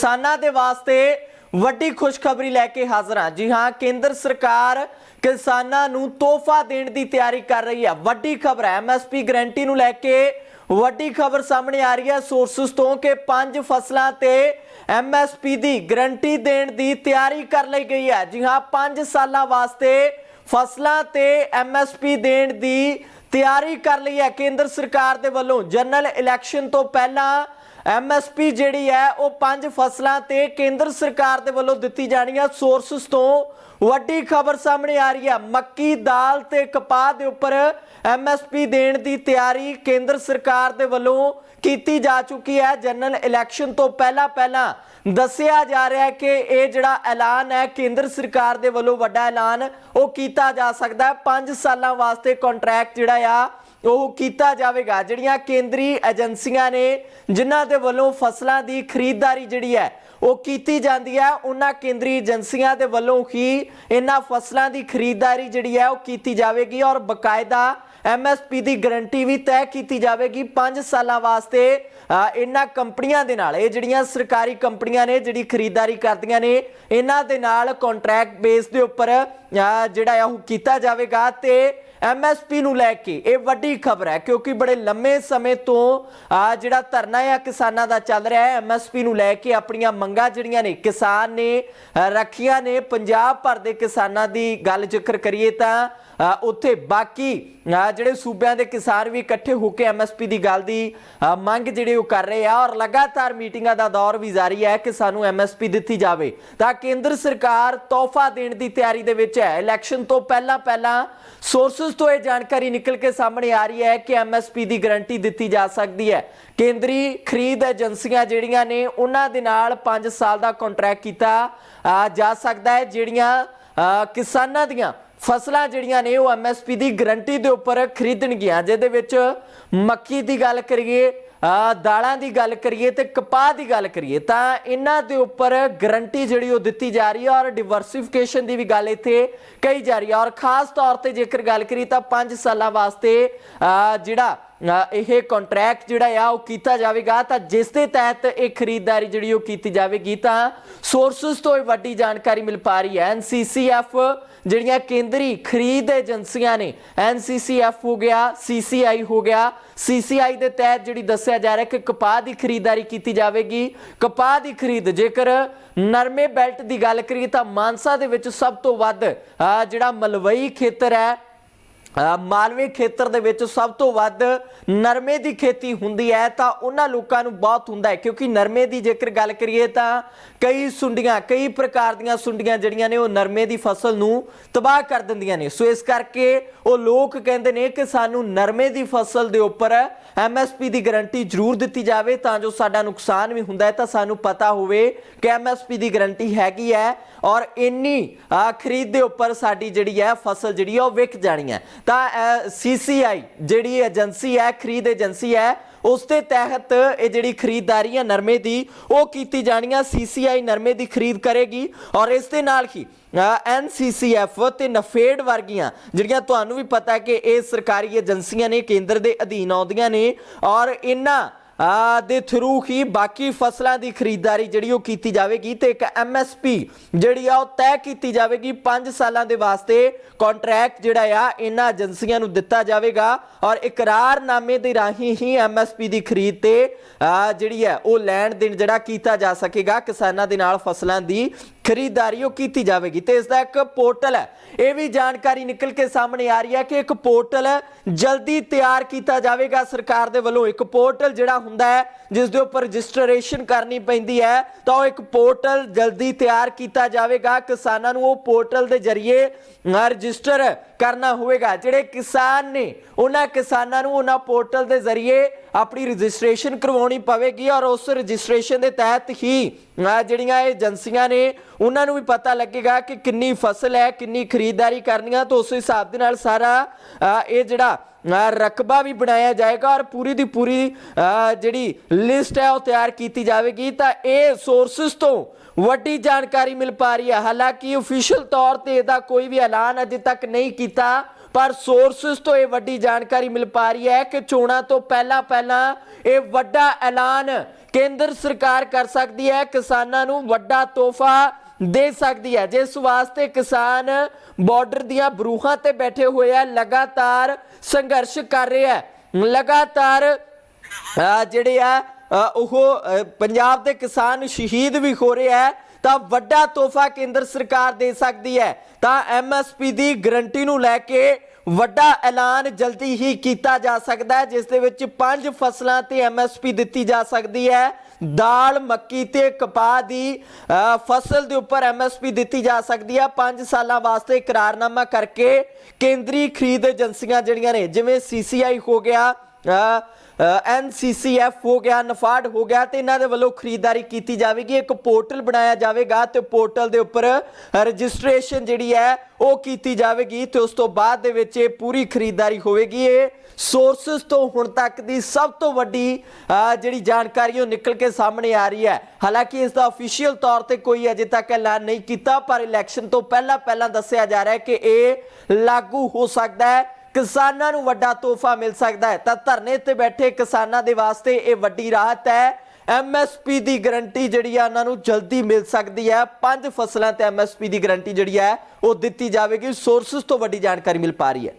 ਕਿਸਾਨਾਂ ਦੇ ਵਾਸਤੇ ਵੱਡੀ ਖੁਸ਼ਖਬਰੀ ਲੈ ਕੇ ਹਾਜ਼ਰ ਹਾਂ। ਜੀ ਹਾਂ, ਕੇਂਦਰ ਸਰਕਾਰ ਕਿਸਾਨਾਂ ਨੂੰ ਤੋਹਫਾ ਦੇਣ ਦੀ ਤਿਆਰੀ ਕਰ ਰਹੀ ਹੈ। ਵੱਡੀ ਖਬਰ ਹੈ ਐਮਐਸਪੀ ਗਰੰਟੀ ਨੂੰ ਲੈ ਕੇ ਵੱਡੀ ਖਬਰ ਸਾਹਮਣੇ ਆ ਰਹੀ ਹੈ। ਸੋਰਸਸ ਤੋਂ ਕਿ ਪੰਜ ਫਸਲਾਂ ਤੇ ਐਮਐਸਪੀ ਦੀ ਗਰੰਟੀ ਦੇਣ ਦੀ ਤਿਆਰੀ ਕਰ ਲਈ ਗਈ ਹੈ। ਜੀ ਹਾਂ 5 ਸਾਲਾਂ ਵਾਸਤੇ ਫਸਲਾਂ ਤੇ ਐਮਐਸਪੀ ਦੇਣ ਦੀ ਤਿਆਰੀ ਕਰ ਲਈ ਹੈ। ਕੇਂਦਰ ਸਰਕਾਰ ਦੇ ਵੱਲੋਂ ਜਨਰਲ ਇਲੈਕਸ਼ਨ ਤੋਂ ਪਹਿਲਾਂ ਐਮਐਸਪੀ ਜਿਹੜੀ ਹੈ, ਉਹ ਪੰਜ ਫਸਲਾਂ ਤੇ ਕੇਂਦਰ ਸਰਕਾਰ ਦੇ ਵੱਲੋਂ ਦਿੱਤੀ ਜਾਣੀ ਹੈ ਸੋਰਸਸ ਤੋਂ ਵੱਡੀ ਖਬਰ ਸਾਹਮਣੇ ਆ ਰਹੀ ਹੈ। ਮੱਕੀ, ਦਾਲ ਤੇ ਕਪਾਹ ਦੇ ਉੱਪਰ ਐਮਐਸਪੀ ਦੇਣ ਦੀ ਤਿਆਰੀ ਕੇਂਦਰ ਸਰਕਾਰ ਦੇ ਵੱਲੋਂ ਕੀਤੀ ਜਾ ਚੁੱਕੀ ਹੈ। ਜਨਰਲ ਇਲੈਕਸ਼ਨ ਤੋਂ ਪਹਿਲਾਂ ਪਹਿਲਾਂ ਦੱਸਿਆ ਜਾ ਰਿਹਾ ਹੈ ਕਿ ਇਹ ਜਿਹੜਾ ਐਲਾਨ ਹੈ, ਕੇਂਦਰ ਸਰਕਾਰ ਦੇ ਵੱਲੋਂ ਵੱਡਾ ਐਲਾਨ ਉਹ ਕੀਤਾ ਜਾ ਸਕਦਾ ਹੈ। 5 ਸਾਲਾਂ ਵਾਸਤੇ ਕੰਟਰੈਕਟ ਜਿਹੜਾ ਆ ਉਹ ਕੀਤਾ ਜਾਵੇਗਾ। ਜਿਹੜੀਆਂ ਕੇਂਦਰੀ ਏਜੰਸੀਆਂ ਨੇ, ਜਿਨ੍ਹਾਂ ਦੇ ਵੱਲੋਂ ਫਸਲਾਂ ਦੀ ਖਰੀਦਦਾਰੀ ਜਿਹੜੀ ਹੈ, ਉਹ ਕੀਤੀ ਜਾਂਦੀ ਹੈ। ਉਹਨਾਂ ਕੇਂਦਰੀ ਏਜੰਸੀਆਂ ਦੇ ਵੱਲੋਂ ਹੀ ਇਹਨਾਂ ਫਸਲਾਂ ਦੀ ਖਰੀਦਦਾਰੀ ਜਿਹੜੀ ਹੈ, ਉਹ ਕੀਤੀ ਜਾਵੇਗੀ ਔਰ ਬਕਾਇਦਾ ਐਮਐਸਪੀ ਦੀ ਗਾਰੰਟੀ ਵੀ ਤੈਅ ਕੀਤੀ ਜਾਵੇਗੀ 5 ਸਾਲਾਂ ਵਾਸਤੇ। ਇਹਨਾਂ ਕੰਪਨੀਆਂ ਦੇ ਨਾਲ, ਇਹ ਜਿਹੜੀਆਂ ਸਰਕਾਰੀ ਕੰਪਨੀਆਂ ਨੇ, ਜਿਹੜੀ ਖਰੀਦਦਾਰੀ ਕਰਦੀਆਂ ਨੇ, ਇਹਨਾਂ ਦੇ ਨਾਲ ਕੰਟਰੈਕਟ ਬੇਸ ਦੇ ਉੱਪਰ ਜਿਹੜਾ ਆ, ਉਹ ਕੀਤਾ ਜਾਵੇਗਾ ਤੇ ਐਮਐਸਪੀ ਨੂੰ ਲੈ ਕੇ ਇਹ ਵੱਡੀ ਖਬਰ ਹੈ, ਕਿਉਂਕਿ ਬੜੇ ਲੰਮੇ ਸਮੇਂ ਤੋਂ ਆ ਜਿਹੜਾ ਧਰਨਾ ਆ ਕਿਸਾਨਾਂ ਦਾ ਚੱਲ ਰਿਹਾ ਹੈ ਐਮਐਸਪੀ ਨੂੰ ਲੈ ਕੇ ਆਪਣੀਆਂ ਮੰਗਾਂ ਜਿਹੜੀਆਂ ਨੇ, ਕਿਸਾਨ ਨੇ ਰੱਖੀਆਂ ਨੇ, ਪੰਜਾਬ ਭਰ ਦੇ ਕਿਸਾਨਾਂ ਦੀ ਗੱਲ ਜ਼ਿਕਰ ਕਰੀਏ ਤਾਂ ਉੱਥੇ ਬਾਕੀ ਜਿਹੜੇ ਸੂਬਿਆਂ ਦੇ ਕਿਸਾਨ ਵੀ ਇਕੱਠੇ ਹੋ ਕੇ ਐਮਐਸਪੀ ਦੀ ਗੱਲ ਦੀ ਮੰਗ ਜਿਹੜੀ ਉਹ ਕਰ ਰਹੇ ਆ, ਔਰ ਲਗਾਤਾਰ ਮੀਟਿੰਗਾਂ ਦਾ ਦੌਰ ਵੀ ਜਾਰੀ ਹੈ ਕਿ ਸਾਨੂੰ ਐਮਐਸਪੀ ਦਿੱਤੀ ਜਾਵੇ। ਤਾਂ ਕੇਂਦਰ ਸਰਕਾਰ ਤੋਹਫਾ ਦੇਣ ਦੀ ਤਿਆਰੀ ਦੇ ਵਿੱਚ ਹੈ। ਇਲੈਕਸ਼ਨ ਤੋਂ ਪਹਿਲਾਂ ਪਹਿਲਾਂ ਸੋਰਸਸ ਤੋਂ ਇਹ ਜਾਣਕਾਰੀ ਨਿਕਲ ਕੇ ਸਾਹਮਣੇ ਆ ਰਹੀ ਹੈ ਕਿ ਐਮਐਸਪੀ ਦੀ ਗਾਰੰਟੀ ਦਿੱਤੀ ਜਾ ਸਕਦੀ ਹੈ। ਕੇਂਦਰੀ ਖਰੀਦ ਏਜੰਸੀਆਂ ਜਿਹੜੀਆਂ ਨੇ ਉਹਨਾਂ ਦੇ ਨਾਲ 5 ਸਾਲ ਦਾ ਕੰਟਰੈਕਟ ਕੀਤਾ ਜਾ ਸਕਦਾ ਹੈ ਜਿਹੜੀਆਂ ਅ, ਕਿਸਾਨਾਂ ਦੀਆਂ ਫਸਲਾਂ ਜਿਹੜੀਆਂ ਨੇ ਉਹ ਐਮਐਸਪੀ ਦੀ ਗਾਰੰਟੀ ਦੇ ਉੱਪਰ ਖਰੀਦਣਗੀਆਂ। ਜਿਹਦੇ ਵਿੱਚ ਮੱਕੀ ਦੀ ਗੱਲ ਕਰੀਏ ਦਾਲਾਂ ਦੀ ਗੱਲ ਕਰੀਏ ਤੇ ਕਪਾਹ ਦੀ ਗੱਲ ਕਰੀਏ, ਤਾਂ ਇਹਨਾਂ ਦੇ ਉੱਪਰ ਗਰੰਟੀ ਜਿਹੜੀ ਉਹ ਦਿੱਤੀ ਜਾ ਰਹੀ ਹੈ ਔਰ ਡਿਵਰਸਿਫਿਕੇਸ਼ਨ ਦੀ ਵੀ ਗੱਲ ਇੱਥੇ ਕਹੀ ਜਾ ਰਹੀ ਹੈ। ਔਰ ਖਾਸ ਤੌਰ ਤੇ ਜੇਕਰ ਗੱਲ ਕਰੀ ਤਾਂ 5 ਸਾਲਾਂ ਵਾਸਤੇ ਜਿਹੜਾ ਇਹ ਕੰਟਰੈਕਟ ਜਿਹੜਾ ਆ, ਉਹ ਕੀਤਾ ਜਾਵੇਗਾ। ਤਾਂ ਜਿਸ ਦੇ ਤਹਿਤ ਇਹ ਖਰੀਦਦਾਰੀ ਜਿਹੜੀ ਉਹ ਕੀਤੀ ਜਾਵੇਗੀ, ਤਾਂ ਸੋਰਸਸ ਤੋਂ ਇਹ ਵੱਡੀ ਜਾਣਕਾਰੀ ਮਿਲ ਪਾ ਰਹੀ ਹੈ। ਐਨਸੀਸੀਐਫ ਜਿਹੜੀਆਂ ਕੇਂਦਰੀ ਖਰੀਦ ਏਜੰਸੀਆਂ ਨੇ ਐਨਸੀਸੀਐਫ ਹੋ ਗਿਆ ਸੀਸੀਆਈ ਹੋ ਗਿਆ ਸੀਸੀਆਈ ਦੇ ਤਹਿਤ ਜਿਹੜੀ ਦੱਸ ਦੱਸਿਆ ਜਾ ਰਿਹਾ ਕਿ ਕਪਾਹ ਦੀ ਖਰੀਦਦਾਰੀ ਕੀਤੀ ਜਾਵੇਗੀ। ਕਪਾਹ ਦੀ ਖਰੀਦ ਜੇਕਰ ਨਰਮੇ ਬੈਲਟ ਦੀ ਗੱਲ ਕਰੀਏ ਤਾਂ ਮਾਨਸਾ ਦੇ ਵਿੱਚ ਸਭ ਤੋਂ ਵੱਧ ਅ, ਜਿਹੜਾ ਮਲਵਈ ਖੇਤਰ ਹੈ ਮਾਲਵੇ ਖੇਤਰ ਦੇ ਵਿੱਚ ਸਭ ਤੋਂ ਵੱਧ ਨਰਮੇ ਦੀ ਖੇਤੀ ਹੁੰਦੀ ਹੈ, ਤਾਂ ਉਹਨਾਂ ਲੋਕਾਂ ਨੂੰ ਬਹੁਤ ਹੁੰਦਾ ਹੈ, ਕਿਉਂਕਿ ਨਰਮੇ ਦੀ ਜੇਕਰ ਗੱਲ ਕਰੀਏ ਤਾਂ ਕਈ ਸੁੰਡੀਆਂ, ਕਈ ਪ੍ਰਕਾਰ ਦੀਆਂ ਸੁੰਡੀਆਂ ਜਿਹੜੀਆਂ ਨੇ ਉਹ ਨਰਮੇ ਦੀ ਫਸਲ ਨੂੰ ਤਬਾਹ ਕਰ ਦਿੰਦੀਆਂ ਨੇ। ਸੋ ਇਸ ਕਰਕੇ ਉਹ ਲੋਕ ਕਹਿੰਦੇ ਨੇ ਕਿ ਸਾਨੂੰ ਨਰਮੇ ਦੀ ਫਸਲ ਦੇ ਉੱਪਰ ਐਮਐਸਪੀ ਦੀ ਗਾਰੰਟੀ ਜ਼ਰੂਰ ਦਿੱਤੀ ਜਾਵੇ, ਤਾਂ ਜੋ ਸਾਡਾ ਨੁਕਸਾਨ ਵੀ ਹੁੰਦਾ ਹੈ, ਤਾਂ ਸਾਨੂੰ ਪਤਾ ਹੋਵੇ ਕਿ ਐਮਐਸਪੀ ਦੀ ਗਾਰੰਟੀ ਹੈਗੀ ਹੈ ਔਰ ਇੰਨੀ ਖਰੀਦ ਦੇ ਉੱਪਰ ਸਾਡੀ ਜਿਹੜੀ ਹੈ ਫਸਲ ਜਿਹੜੀ ਹੈ ਉਹ ਵਿਕ ਜਾਣੀ ਹੈ। ਤਾਂ ਸੀਸੀਆਈ ਜਿਹੜੀ ਏਜੰਸੀ ਹੈ, ਖਰੀਦ ਏਜੰਸੀ ਹੈ, ਉਸ ਦੇ ਤਹਿਤ ਇਹ ਜਿਹੜੀ ਖਰੀਦਦਾਰੀ ਹੈ ਨਰਮੇ ਦੀ, ਉਹ ਕੀਤੀ ਜਾਣੀ ਹੈ ਸੀਸੀਆਈ ਨਰਮੇ ਦੀ ਖਰੀਦ ਕਰੇਗੀ ਔਰ ਇਸ ਦੇ ਨਾਲ ਹੀ ਐਨਸੀਸੀਐਫ ਤੇ ਨਫੇਡ ਵਰਗੀਆਂ ਜਿਹੜੀਆਂ ਤੁਹਾਨੂੰ ਵੀ ਪਤਾ ਹੈ ਕਿ ਇਹ ਸਰਕਾਰੀ ਏਜੰਸੀਆਂ ਨੇ, ਕੇਂਦਰ ਦੇ ਅਧੀਨ ਆਉਂਦੀਆਂ ਨੇ ਔਰ ਇਹਨਾਂ ਦੇ ਥਰੂ ਹੀ ਬਾਕੀ ਫਸਲਾਂ ਦੀ ਖਰੀਦਦਾਰੀ ਜਿਹੜੀ ਉਹ ਕੀਤੀ ਜਾਵੇਗੀ ਤੇ ਇੱਕ ਐਮਐਸਪੀ ਜਿਹੜੀ ਆ ਉਹ ਤੈਅ ਕੀਤੀ ਜਾਵੇਗੀ 5 ਸਾਲਾਂ ਦੇ ਵਾਸਤੇ ਕੰਟਰੈਕਟ ਜਿਹੜਾ ਆ, ਇਹਨਾਂ ਏਜੰਸੀਆਂ ਨੂੰ ਦਿੱਤਾ ਜਾਵੇਗਾ ਔਰ ਇਕਰਾਰਨਾਮੇ ਦੇ ਰਾਹੀਂ ਹੀ ਐਮਐਸਪੀ ਦੀ ਖਰੀਦ ਤੇ ਜਿਹੜੀ ਹੈ, ਉਹ ਲੈਣ ਦੇਣ ਜਿਹੜਾ ਕੀਤਾ ਜਾ ਸਕੇਗਾ ਕਿਸਾਨਾਂ ਦੇ ਨਾਲ ਫਸਲਾਂ ਦੀ ਖਰੀਦਦਾਰੀ ਉਹ ਕੀਤੀ ਜਾਵੇਗੀ ਤੇ ਇਸ ਦਾ ਇੱਕ ਪੋਰਟਲ ਹੈ। ਇਹ ਵੀ ਜਾਣਕਾਰੀ ਨਿਕਲ ਕੇ ਸਾਹਮਣੇ ਆ ਰਹੀ ਹੈ ਕਿ ਇੱਕ ਪੋਰਟਲ ਜਲਦੀ ਤਿਆਰ ਕੀਤਾ ਜਾਵੇਗਾ। ਸਰਕਾਰ ਦੇ ਵੱਲੋਂ ਇੱਕ ਪੋਰਟਲ ਜਿਹੜਾ ਹੁੰਦਾ ਹੈ, ਜਿਸ ਦੇ ਉੱਪਰ ਰਜਿਸਟ੍ਰੇਸ਼ਨ ਕਰਨੀ ਪੈਂਦੀ ਹੈ, ਤਾਂ ਉਹ ਇੱਕ ਪੋਰਟਲ ਜਲਦੀ ਤਿਆਰ ਕੀਤਾ ਜਾਵੇਗਾ। ਕਿਸਾਨਾਂ ਨੂੰ ਉਹ ਪੋਰਟਲ ਦੇ ਜ਼ਰੀਏ ਰਜਿਸਟਰ ਕਰਨਾ ਹੋਵੇਗਾ। ਜਿਹੜੇ ਕਿਸਾਨ ਨੇ, ਉਹਨਾਂ ਕਿਸਾਨਾਂ ਨੂੰ ਉਹਨਾਂ ਪੋਰਟਲ ਦੇ ਜ਼ਰੀਏ ਆਪਣੀ ਰਜਿਸਟ੍ਰੇਸ਼ਨ ਕਰਵਾਉਣੀ ਪਵੇਗੀ ਔਰ ਉਸ ਰਜਿਸਟ੍ਰੇਸ਼ਨ ਦੇ ਤਹਿਤ ਹੀ ਜਿਹੜੀਆਂ ਇਹ ਏਜੰਸੀਆਂ ਨੇ ਉਹਨਾਂ ਨੂੰ ਵੀ ਪਤਾ ਲੱਗੇਗਾ ਕਿ ਕਿੰਨੀ ਫਸਲ ਹੈ, ਕਿੰਨੀ ਖਰੀਦਦਾਰੀ ਕਰਨੀ ਆ ਤਾਂ ਉਸ ਹਿਸਾਬ ਦੇ ਨਾਲ ਸਾਰਾ ਇਹ ਜਿਹੜਾ ਰਕਬਾ ਵੀ ਬਣਾਇਆ ਜਾਏਗਾ ਔਰ ਪੂਰੀ ਦੀ ਪੂਰੀ ਜਿਹੜੀ ਲਿਸਟ ਹੈ ਉਹ ਤਿਆਰ ਕੀਤੀ ਜਾਵੇਗੀ। ਤਾਂ ਇਹ ਸੋਰਸਸ ਤੋਂ ਵੱਡੀ ਜਾਣਕਾਰੀ ਮਿਲ ਪਾ ਰਹੀ ਹੈ। ਹਾਲਾਂਕਿ ਅਫੀਸ਼ੀਅਲ ਤੌਰ ਤੇ ਇਹਦਾ ਕੋਈ ਵੀ ਐਲਾਨ ਅਜੇ ਤੱਕ ਨਹੀਂ ਕੀਤਾ, ਪਰ ਸੋਰਸਸ ਤੋਂ ਇਹ ਵੱਡੀ ਜਾਣਕਾਰੀ ਮਿਲ ਪਾ ਰਹੀ ਹੈ ਕਿ ਚੋਣਾਂ ਤੋਂ ਪਹਿਲਾਂ ਪਹਿਲਾਂ ਇਹ ਵੱਡਾ ਐਲਾਨ ਕੇਂਦਰ ਸਰਕਾਰ ਕਰ ਸਕਦੀ ਹੈ। ਕਿਸਾਨਾਂ ਨੂੰ ਵੱਡਾ ਤੋਹਫਾ ਦੇ ਸਕਦੀ ਹੈ। ਜਿਸ ਵਾਸਤੇ ਕਿਸਾਨ ਬਾਰਡਰ ਦੀਆਂ ਬਰੂਹਾਂ ਤੇ ਬੈਠੇ ਹੋਏ ਆ, ਲਗਾਤਾਰ ਸੰਘਰਸ਼ ਕਰ ਰਿਹਾ ਹੈ ਲਗਾਤਾਰ ਜਿਹੜੇ ਆ ਉਹ ਪੰਜਾਬ ਦੇ ਕਿਸਾਨ ਸ਼ਹੀਦ ਵੀ ਹੋ ਰਹੇ ਹੈ ਤਾਂ ਵੱਡਾ ਤੋਹਫਾ ਕੇਂਦਰ ਸਰਕਾਰ ਦੇ ਸਕਦੀ ਹੈ। ਤਾਂ ਐਮਐਸਪੀ ਦੀ ਗਰੰਟੀ ਨੂੰ ਲੈ ਕੇ ਵੱਡਾ ਐਲਾਨ ਜਲਦੀ ਹੀ ਕੀਤਾ ਜਾ ਸਕਦਾ ਹੈ, ਜਿਸ ਦੇ ਵਿੱਚ ਪੰਜ ਫਸਲਾਂ ਤੇ ਐਮਐਸਪੀ ਦਿੱਤੀ ਜਾ ਸਕਦੀ ਹੈ। ਦਾਲ, ਮੱਕੀ ਤੇ ਕਪਾਹ ਦੀ ਫਸਲ ਦੇ ਉੱਪਰ ਐਮਐਸਪੀ ਦਿੱਤੀ ਜਾ ਸਕਦੀ ਹੈ। 5 ਸਾਲਾਂ ਵਾਸਤੇ ਇਕਰਾਰਨਾਮਾ ਕਰਕੇ ਕੇਂਦਰੀ ਖਰੀਦ ਏਜੰਸੀਆਂ ਜਿਹੜੀਆਂ ਨੇ, ਜਿਵੇਂ ਸੀਸੀਆਈ ਹੋ ਗਿਆ ਐਨਸੀਸੀਐਫ ਹੋ ਗਿਆ ਨਫਾਡ ਹੋ ਗਿਆ ਤੇ ਇਹਨਾਂ ਦੇ ਵੱਲੋਂ ਖਰੀਦਦਾਰੀ ਕੀਤੀ ਜਾਵੇਗੀ, ਇੱਕ ਪੋਰਟਲ ਬਣਾਇਆ ਜਾਵੇਗਾ ਤੇ ਪੋਰਟਲ ਦੇ ਉੱਪਰ ਰਜਿਸਟ੍ਰੇਸ਼ਨ ਜਿਹੜੀ ਹੈ ਉਹ ਕੀਤੀ ਜਾਵੇਗੀ ਤੇ ਉਸ ਤੋਂ ਬਾਅਦ ਦੇ ਵਿੱਚ ਇਹ ਪੂਰੀ ਖਰੀਦਦਾਰੀ ਹੋਵੇਗੀ। ਇਹ ਸੋਰਸਸ ਤੋਂ ਹੁਣ ਤੱਕ ਦੀ ਸਭ ਤੋਂ ਵੱਡੀ ਜਿਹੜੀ ਜਾਣਕਾਰੀ ਉਹ ਨਿਕਲ ਕੇ ਸਾਹਮਣੇ ਆ ਰਹੀ ਹੈ। ਹਾਲਾਂਕਿ ਇਸ ਦਾ ਅਫੀਸ਼ੀਅਲ ਤੌਰ ਤੇ ਕੋਈ ਅਜੇ ਤੱਕ ਐਲਾਨ ਨਹੀਂ ਕੀਤਾ, ਪਰ ਇਲੈਕਸ਼ਨ ਤੋਂ ਪਹਿਲਾਂ ਪਹਿਲਾਂ ਦੱਸਿਆ ਜਾ ਰਿਹਾ ਹੈ ਕਿ ਇਹ ਲਾਗੂ ਹੋ ਸਕਦਾ ਹੈ। ਕਿਸਾਨਾਂ ਨੂੰ ਵੱਡਾ ਤੋਹਫਾ ਮਿਲ ਸਕਦਾ ਹੈ। ਤਾਂ ਧਰਨੇ ਤੇ ਬੈਠੇ ਕਿਸਾਨਾਂ ਦੇ ਵਾਸਤੇ ਇਹ ਵੱਡੀ ਰਾਹਤ ਹੈ। ਐਮਐਸਪੀ ਦੀ ਗਾਰੰਟੀ ਜਿਹੜੀ ਆ ਉਹਨਾਂ ਨੂੰ ਜਲਦੀ ਮਿਲ ਸਕਦੀ ਹੈ। ਪੰਜ ਫਸਲਾਂ ਤੇ ਐਮਐਸਪੀ ਦੀ ਗਾਰੰਟੀ ਜਿਹੜੀ ਹੈ, ਉਹ ਦਿੱਤੀ ਜਾਵੇਗੀ। ਸੋਰਸਸ ਤੋਂ ਵੱਡੀ ਜਾਣਕਾਰੀ ਮਿਲ ਪਾ ਰਹੀ ਹੈ।